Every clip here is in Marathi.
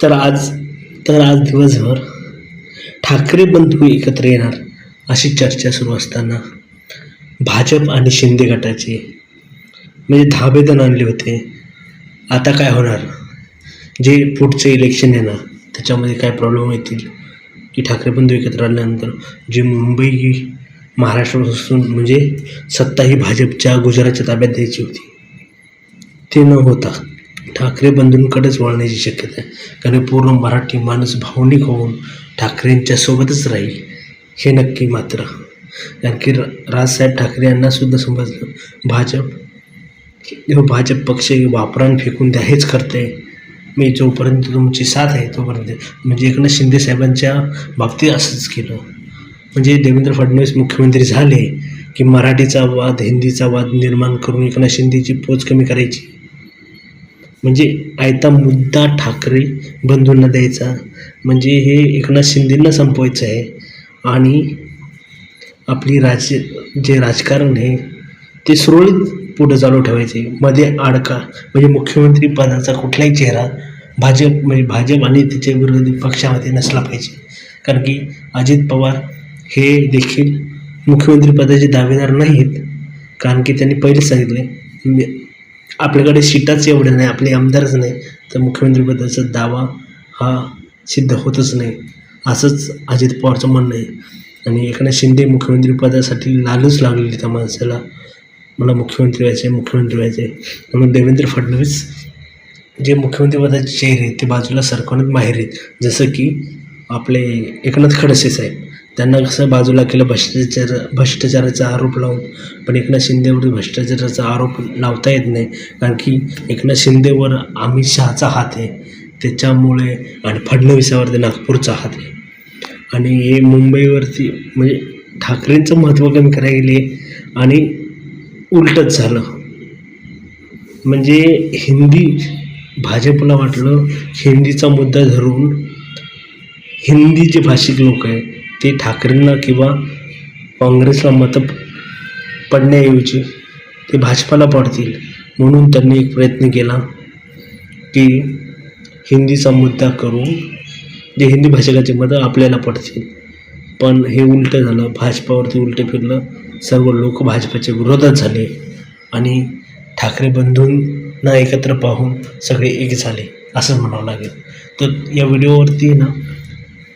तर आज तर आज दिवसभर ठाकरे बंधू एकत्र येणार अशी चर्चा सुरू असताना भाजप आणि शिंदे गटाचे म्हणजे धाबेदन आणले होते. आता काय होणार? जे पुढचे इलेक्शन येणार त्याच्यामध्ये काय प्रॉब्लेम येतील? की ठाकरे बंधू एकत्र आल्यानंतर जे मुंबई ही महाराष्ट्रापासून म्हणजे सत्ता ही भाजपच्या गुजरातच्या ताब्यात द्यायची होती ते न होता ठाकरे बंधूंकडेच वळण्याची शक्यता आहे. कारण पूर्ण मराठी माणूस भावनिक होऊन ठाकरेंच्या सोबतच राहील हे नक्की मात्र. कारण की रा- राजसाहेब ठाकरे यांना सुद्धा समजलं. भाजप हे भाजप पक्ष वापरान फेकून द्या हेच करते मी जोपर्यंत तुमची साथ आहे तोपर्यंत. म्हणजे एकनाथ शिंदे साहेबांच्या बाबतीत असंच केलं. म्हणजे देवेंद्र फडणवीस मुख्यमंत्री झाले की मराठीचा वाद हिंदीचा वाद निर्माण करून एकनाथ शिंदेची पोच कमी करायची. म्हणजे आयता मुद्दा ठाकरे बंधूंना द्यायचा. म्हणजे हे एकनाथ शिंदेंना संपवायचं आहे. आणि आपली राज जे राजकारण आहे ते सुरळीत पुढं चालू ठेवायचे. मध्ये अडका म्हणजे मुख्यमंत्री पदाचा कुठलाही चेहरा भाजप म्हणजे भाजप आणि त्याच्या विरोधी पक्षामध्ये नसला पाहिजे. कारण की अजित पवार हे देखील मुख्यमंत्री पदाचे दावेदार नाहीत. कारण की त्यांनी पहिलेच सांगितले आपल्याकडे सीटाच एवढे नाही आपले आमदारच नाही. तर मुख्यमंत्रीपदाचा दावा हा सिद्ध होतच नाही. असंच अजित पवारचं म्हणणं आहे. आणि एकनाथ शिंदे मुख्यमंत्रीपदासाठी लालूच लागलेली त्या माणसाला. मला मुख्यमंत्री व्हायचे मुख्यमंत्री व्हायचे म्हणून देवेंद्र फडणवीस जे मुख्यमंत्रीपदाचे चेहरे आहेत ते बाजूला सरकवण्यात माहेर आहेत. जसं की आपले एकनाथ खडसे साहेब त्यांना कसं बाजूला केलं भ्रष्टाचार भ्रष्टाचाराचा आरोप लावून. पण एकनाथ शिंदेवर भ्रष्टाचाराचा आरोप लावता येत नाही. कारण की एकनाथ शिंदेवर अमित शहाचा हात आहे. त्याच्यामुळे आणि फडणवीसावरती नागपूरचा हात आहे. आणि हे मुंबईवरती म्हणजे ठाकरेंचं महत्त्व कमी करायला गेले आणि उलटच झालं. म्हणजे हिंदी भाजपला वाटलं हिंदीचा मुद्दा धरून हिंदी जे भाषिक लोक आहे ते ठाकरेंना किंवा काँग्रेसला मतं पडण्याऐवजी ते भाजपाला पडतील म्हणून त्यांनी एक प्रयत्न केला की हिंदीचा मुद्दा करून जे हिंदी भाषिकाचे मतं आपल्याला पडतील. पण हे उलटं झालं भाजपावरती उलटं फिरलं सर्व लोक भाजपाच्या विरोधात झाले आणि ठाकरे बंधूंना एकत्र पाहून सगळे एक झाले असं म्हणावं लागेल. तर या व्हिडिओवरती ना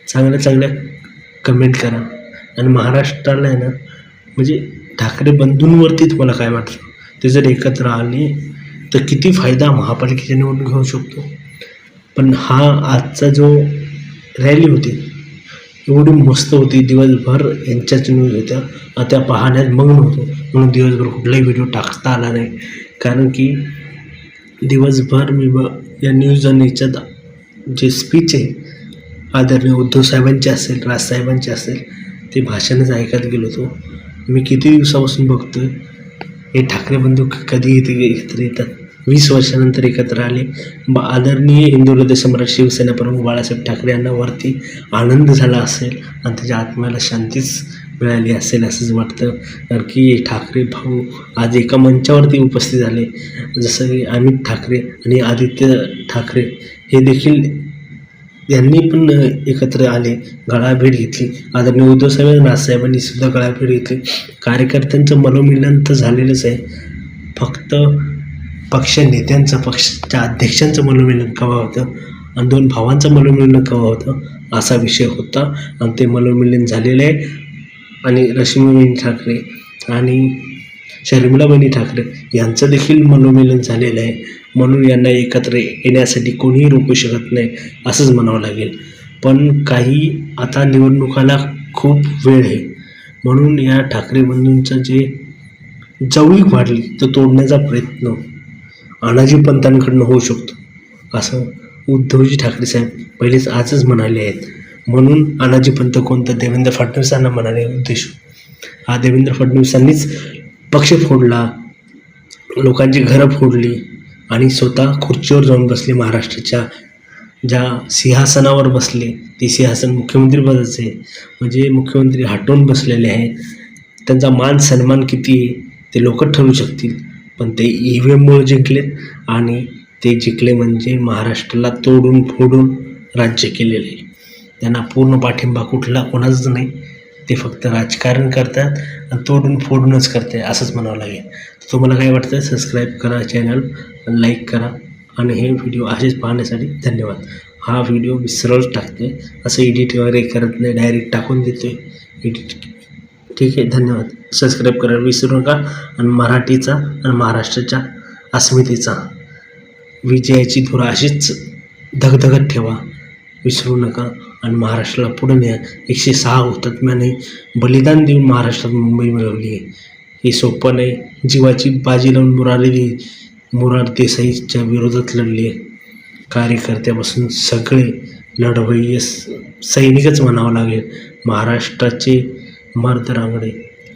चांगल्या चांगल्या कमेंट करा. आणि महाराष्ट्राला आहे ना म्हणजे ठाकरे बंधूंवरती तुम्हाला काय वाटतं? ते जर एकत्र आले तर किती फायदा महापालिकेच्या निवडून घेऊ शकतो? पण हा आजचा जो रॅली होती एवढी मस्त होती दिवसभर यांच्याच न्यूज होत्या. आणि त्या पाहण्यात मग्न होतो. म्हणून दिवसभर कुठलाही व्हिडिओ टाकता आला नाही. कारण की दिवसभर मी ब या न्यूज आणि याच्यात जे स्पीच आहे आदरणीय उद्धव साहेबांचे असेल राजसाहेबांचे असेल ते भाषणच ऐकत गेलो होतो. मी किती दिवसापासून बघतो हे ठाकरे बंधू कधी इथे एकत्र येतात? वीस वर्षानंतर एकत्र आले. ब आदरणीय हिंदू सम्राट शिवसेना प्रमुख बाळासाहेब ठाकरे यांना वरती आनंद झाला असेल आणि त्याच्या आत्म्याला शांतीच मिळाली असेल असंच वाटतं. कारण की ठाकरे भाऊ आज एका मंचावरती उपस्थित झाले. जसं की अमित ठाकरे आणि आदित्य ठाकरे हे देखील यांनी पण एकत्र आले गळाभेट घेतली. आदरणीय उद्धव साहेब आणि राजसाहेबांनी सुद्धा गळाभेट घेतली. कार्यकर्त्यांचं मनोमिलन तर झालेलंच आहे. फक्त पक्ष नेत्यांचं पक्षाच्या अध्यक्षांचं मनोमिलन कवा होतं? आणि दोन भावांचं मनोमिलन कवा होतं? असा विषय होता. आणि ते मनोमिलन झालेलं आहे. आणि रश्मीबहिनी ठाकरे आणि शर्मिलाबहिनी ठाकरे यांचं देखील मनोमिलन झालेलं आहे. म्हणून यांना एकत्र येण्यासाठी कोणीही रोखू शकत नाही असंच म्हणावं लागेल. पण काही आता निवडणुकाला खूप वेळ आहे. म्हणून या ठाकरे बंधूंचं जे जवळीक वाढली तर तोडण्याचा प्रयत्न अनाजी पंतांकडनं होऊ शकतो. असं उद्धवजी ठाकरे साहेब पहिलेच आजच म्हणाले आहेत. म्हणून अनाजी पंत कोणतं? देवेंद्र फडणवीसांना म्हणाले उद्देश. हा देवेंद्र फडणवीसांनीच पक्ष फोडला लोकांची घरं फोडली आणि स्वतः खुर्चीवर जाऊन बसले महाराष्ट्राच्या ज्या सिंहासनावर बसले ते सिंहासन मुख्यमंत्री पदाचे. म्हणजे मुख्यमंत्री हटवून बसलेले आहेत त्यांचा मान सन्मान किती आहे ते लोक ठरवू शकतील. पण ते ई व्ही एममुळे जिंकले आणि ते जिंकले म्हणजे महाराष्ट्राला तोडून फोडून राज्य केलेलं आहे. त्यांना पूर्ण पाठिंबा कुठला कोणाचाच नाही. ते फक्त राजकारण करतात आणि तोडून फोडूनच करते असंच म्हणावं लागेल. तुम्हाला काय वाटतं सबस्क्राईब करा चॅनल लाईक करा. आणि हे व्हिडिओ असेच पाहण्यासाठी धन्यवाद. हा व्हिडिओ मी सरळ टाकते असं एडिट वगैरे करत नाही डायरेक्ट टाकून देतो आहे एडिट ठीक आहे धन्यवाद. सबस्क्राईब करायला विसरू नका. आणि मराठीचा आणि महाराष्ट्राच्या अस्मितेचा विजयाची धुरा अशीच धगधगत ठेवा. विसरू नका. आणि महाराष्ट्राला पुढे न्या. एकशे सहा हुतात्म्याने बलिदान देऊन महाराष्ट्रात मुंबई मिळवली आहे. हे सोपं नाही. जीवाची बाजी लावून मुरारी मुरार देसाईच्या विरोधात लढली. आहे कार्यकर्त्यापासून सगळे लढवय्ये सैनिकच म्हणावं लागेल. महाराष्ट्राचे मर्द रांगडे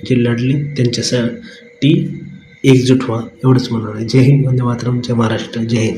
जे लढले त्यांच्यासाठी एकजूट व्हा एवढंच म्हणावं आहे जय हिंद वंदे मातरम जय महाराष्ट्र जय हिंद.